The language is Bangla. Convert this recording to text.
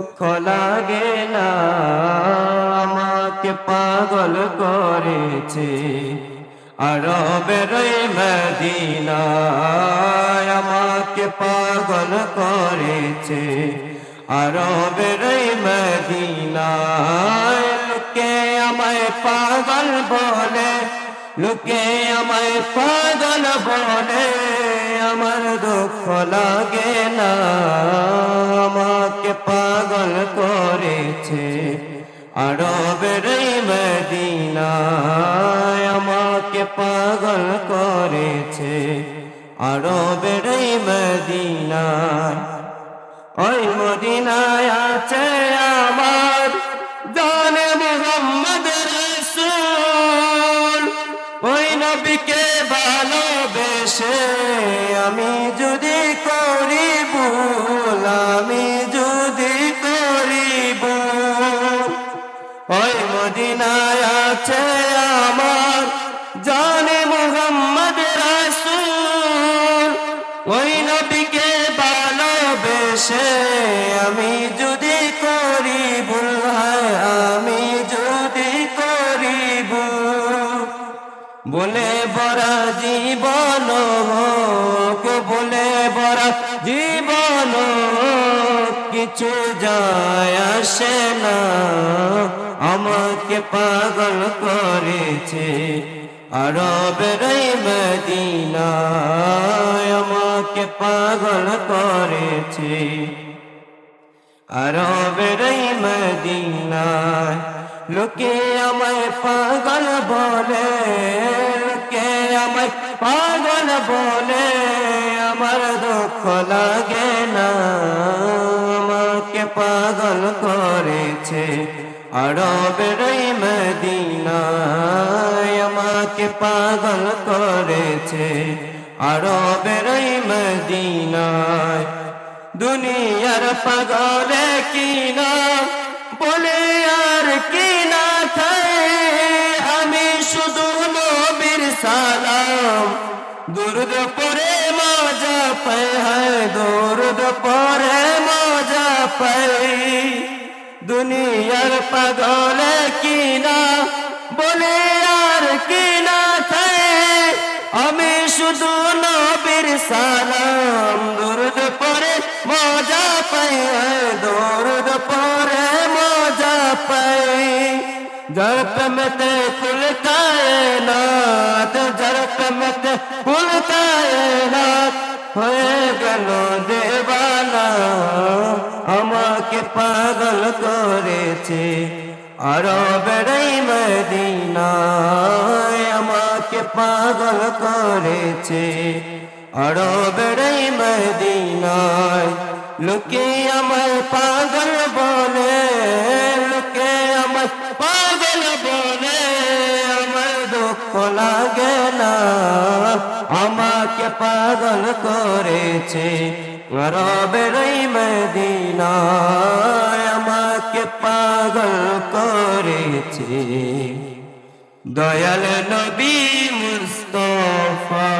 দুঃখ লাগে না আমাকে পাগল করেছে। আরবের মদিনা আমাকে পাগল করেছে। আরবের মদিনা লোকে আমায় পাগল বলে, লোকে আমায় পাগল বলে। আমার দুঃখ লাগে না আরবের মদিনায় আমাকে পাগল করেছে। আরবের মদিনায়, ওই মদিনায় আছে আমার জানে মোহাম্মদ রসুল। ওই নবীকে ভালোবেসে আমি মদিনায় আছে আমার জানে মোহাম্মদ রাসূল। ওই নবীকে ভালোবেসে আমি যদি করি ভুল আমি যদি করি ভুল। বলে বরা জীবন বলে বরা জীবন কিছু যায় আসে না। আমাকে পাগল করেছে আরবের মদিনায় আমাকে পাগল করেছে আরবের মদিনায় লোকে আমায় পাগল বলে, লোকে আমায় পাগল বলে, আমার দুঃখ লাগে না, আমাকে পাগল করেছে। আরবের মদিনায় আমাকে পাগল করেছে। আরবের মদিনায় দুনিয়ার পাগলে কিনা, বলে আর কিনা খায় আমি শুধু নবীর সালাম। দুর্দ পরে মজা পায় হায় দুর্দ পরে মজা পায় দুনিয়ার পাগলে কিনা? বলে আর কিনা আমি শুধু নবীর সালাম, দুর্দ পরে মজা পাই, দুর্দ পরে মজা পাই। জরপ মতে কুল কায়নাত জরপ মতে কুল কায়নাত হয়ে গেল আমাকে পাগল করেছে। আরও বেড়াই মদিনায় আমাকে পাগল করেছে। আরও বেড়াই মদিনায় লোকে আমায় পাগল বলে, লোকে আমায় পাগল বলে। আমার দুঃখ লাগে না আমাকে পাগল করেছে। রবেরই মদিনায় আমাকে পাগল করেছে। দয়াল নবী মুস্তফা।